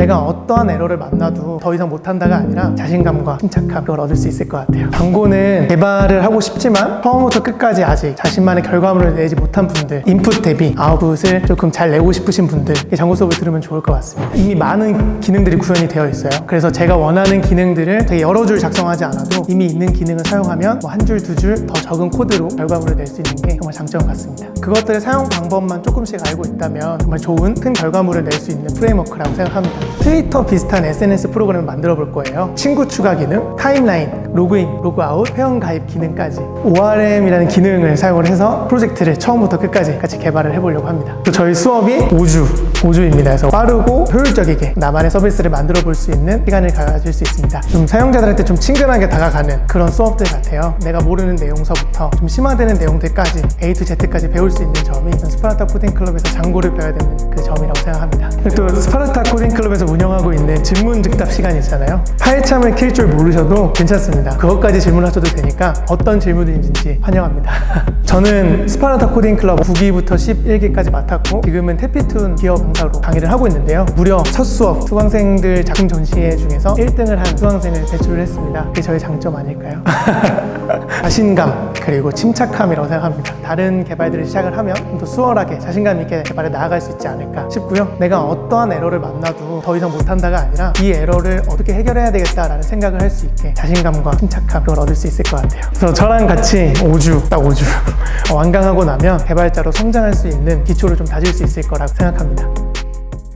내가 어떠한 에러를 만나도 더 이상 못한다가 아니라 자신감과 침착함 그걸 얻을 수 있을 것 같아요. 광고는 개발을 하고 싶지만 처음부터 끝까지 아직 자신만의 결과물을 내지 못한 분들, 인풋 대비 아웃풋을 조금 잘 내고 싶으신 분들 이 광고 수업을 들으면 좋을 것 같습니다. 이미 많은 기능들이 구현이 되어 있어요. 그래서 제가 원하는 기능들을 되게 여러 줄 작성하지 않아도 이미 있는 기능을 사용하면 뭐 한 줄, 두 줄 더 적은 코드로 결과물을 낼 수 있는 게 정말 장점 같습니다. 그것들의 사용 방법만 조금씩 알고 있다면 정말 좋은 큰 결과물을 낼 수 있는 프레임워크라고 생각합니다. 트위터 비슷한 SNS 프로그램을 만들어 볼 거예요. 친구 추가 기능, 타임라인, 로그인, 로그아웃, 회원 가입 기능까지 ORM이라는 기능을 사용을 해서 프로젝트를 처음부터 끝까지 같이 개발을 해보려고 합니다. 또 저희 수업이 5주, 5주입니다. 그래서 빠르고 효율적이게 나만의 서비스를 만들어 볼 수 있는 시간을 가질 수 있습니다. 좀 사용자들한테 좀 친근하게 다가가는 그런 수업들 같아요. 내가 모르는 내용서부터 좀 심화되는 내용들까지 A to Z까지 배울 수 있는 점이 스파르타 코딩 클럽에서 장고를 배워야 되는 그 점이라고 생각합니다. 또 스파르타 코딩 클럽에서 운영하고 있는 질문 즉답 시간이 있잖아요. 파일참을 킬 줄 모르셔도 괜찮습니다. 그것까지 질문하셔도 되니까 어떤 질문인지 환영합니다. 저는 스파르타 코딩 클럽 9기부터 11기까지 맡았고 지금은 태피툰 기업 강사로 강의를 하고 있는데요. 무려 첫 수업 수강생들 작품 전시회 중에서 1등을 한 수강생을 배출을 했습니다. 그게 저의 장점 아닐까요? 자신감 그리고 침착함이라고 생각합니다. 다른 개발들을 시작을 하면 좀더 수월하게 자신감 있게 개발에 나아갈 수 있지 않을까 싶고요. 내가 어떠한 에러를 만나도 더 이상 못한다가 아니라 이 에러를 어떻게 해결해야 되겠다라는 생각을 할 수 있게 자신감과 침착함 그걸 얻을 수 있을 것 같아요. 그래서 저랑 같이 5주 딱 5주 완강하고 나면 개발자로 성장할 수 있는 기초를 좀 다질 수 있을 거라고 생각합니다.